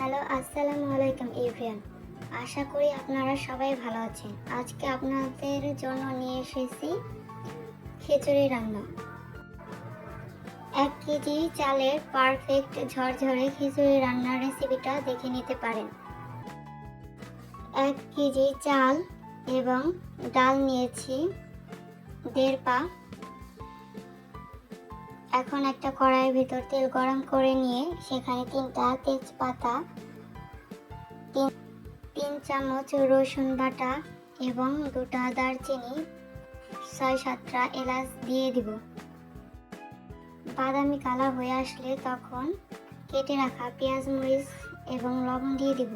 Hello, আসসালামু আলাইকুম, everyone. আশা করি আপনারা সবাই ভালো আছেন। আজকে আপনাদের জন্য নিয়ে এসেছি খিচুড়ি রান্না। এক কেজি চালের পারফেক্ট ঝরঝরে খিচুড়ি রান্নার রেসিপিটা দেখে নিতে পারেন। এক কেজি চাল এবং ডাল নিয়েছি, দেড় পা এখন একটা কড়াইয়ের ভিতর তেল গরম করে নিয়ে সেখানে তিনটা তেজপাতা, তিন চামচ রসুন বাটা এবং দুটা দারচিনি, ছয় সাতটা এলাচ দিয়ে দিব। বাদামি কালার হয়ে আসলে তখন কেটে রাখা পেঁয়াজ, মরিচ এবং লবণ দিয়ে দিব।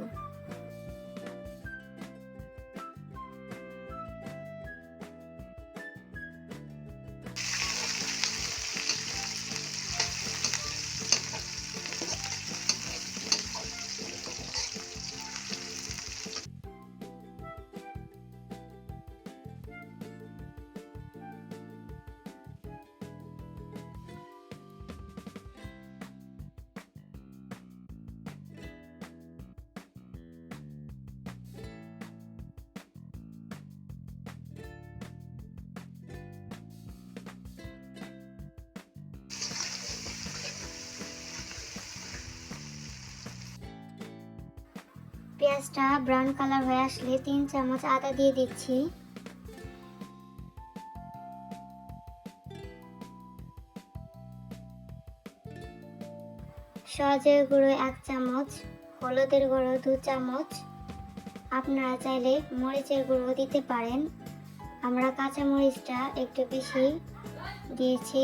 পেঁয়াজটা ব্রাউন কালার হয়ে আসলে তিন চামচ আদা দিয়ে দিচ্ছি। সজের গুঁড়ো এক চামচ, হলুদের গুঁড়ো দু চামচ। আপনারা চাইলে মরিচের গুঁড়ো দিতে পারেন। আমরা কাঁচা মরিচটা একটু বেশি দিয়েছি।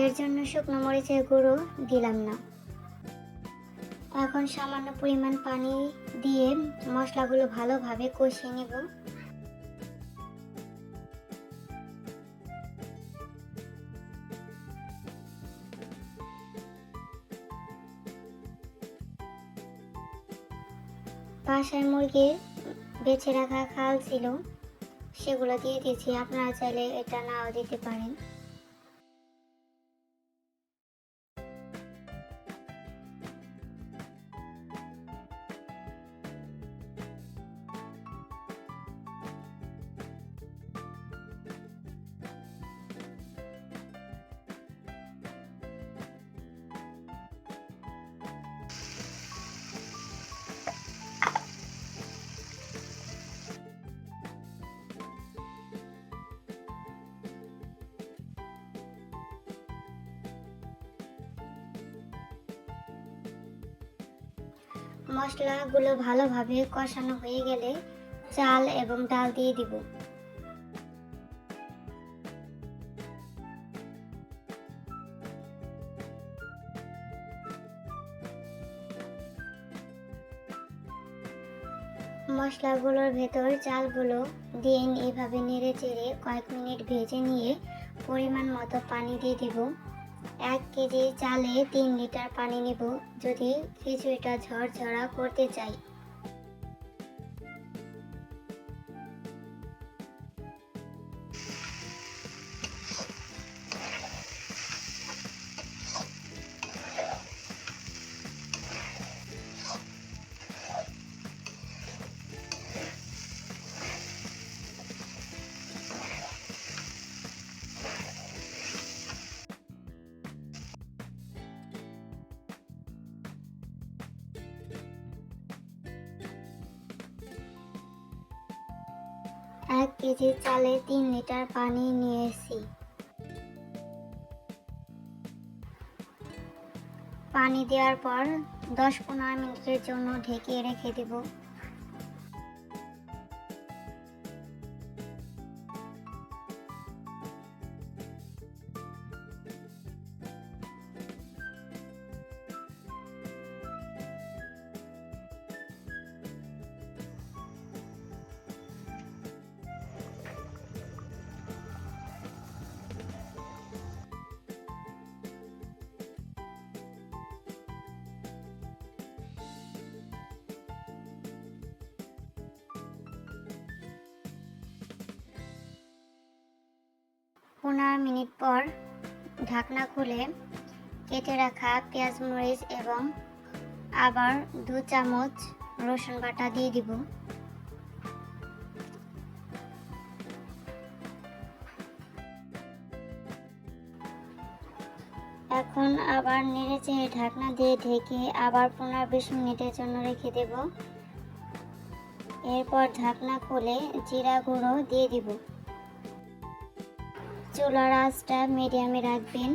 এর জন্য শুকনো মরিচের গুঁড়ো দিলাম না। এখন সামান্য পরিমাণ পানি দিয়ে মশলাগুলো ভালোভাবে কষিয়ে নেব। বাসায় মুরগির বেছে রাখা খাল ছিল, সেগুলো দিয়ে দিয়েছি। আপনারা চাইলে এটা নাও দিতে পারেন। মশলাগুলো ভালোভাবে কষানো হয়ে গেলে চাল এবং ডাল দিয়ে দিব। মশলাগুলোর ভেতর চালগুলো দিয়ে এভাবে নেড়ে চেড়ে কয়েক মিনিট ভেজে নিয়ে পরিমাণ মতো পানি দিয়ে দিব। এক কেজি চালে তিন লিটার পানি নেব। যদি খিচুড়িটা ঝরঝরা করতে চাই। এক কেজি চালে তিন লিটার পানি নিয়েছি। পানি দেওয়ার পর দশ পনেরো মিনিটের জন্য ঢেকে রেখে দেব। পনেরো মিনিট পর ঢাকনা খুলে কেটে রাখা পেঁয়াজ মরিচ এবং আবার দু চামচ রসুন বাটা দিয়ে দিব। এখন আবার নেড়ে চেড়ে ঢাকনা দিয়ে ঢেকে আবার পনেরো বিশ মিনিটের জন্য রেখে দেব। এরপর ঢাকনা খুলে জিরা গুঁড়ো দিয়ে দিব। চুলার আঁচটা মিডিয়ামে রাখবেন।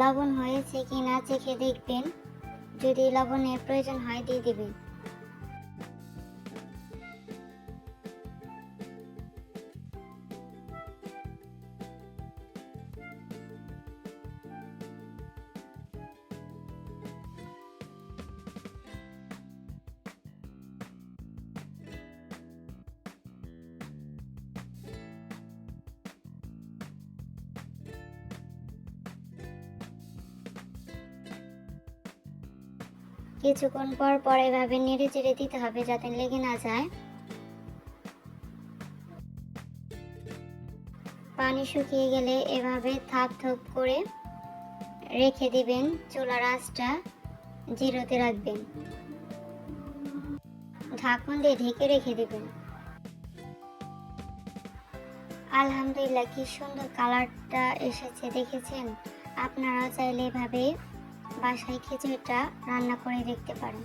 লবণ হয়েছে কি না চেখে দেখবেন। যদি লবণের প্রয়োজন হয়, দিয়ে দিবেন। কিছুক্ষণ পর পর এভাবে নেড়ে চেড়ে দিতে হবে যাতে লেগে না যায়। পানি শুকিয়ে গেলে এভাবে থাপ থপ করে রেখে দিবেন, চুলার আঁচটা জিরোতে রাখবেন। ঢাকন দিয়ে ঢেকে রেখে দিবেন। আলহামদুলিল্লাহ, কি সুন্দর কালারটা এসেছে, দেখেছেন? আপনারা চাইলে এভাবে বাসায় খিচুড়িটা রান্না করে দেখতে পারেন।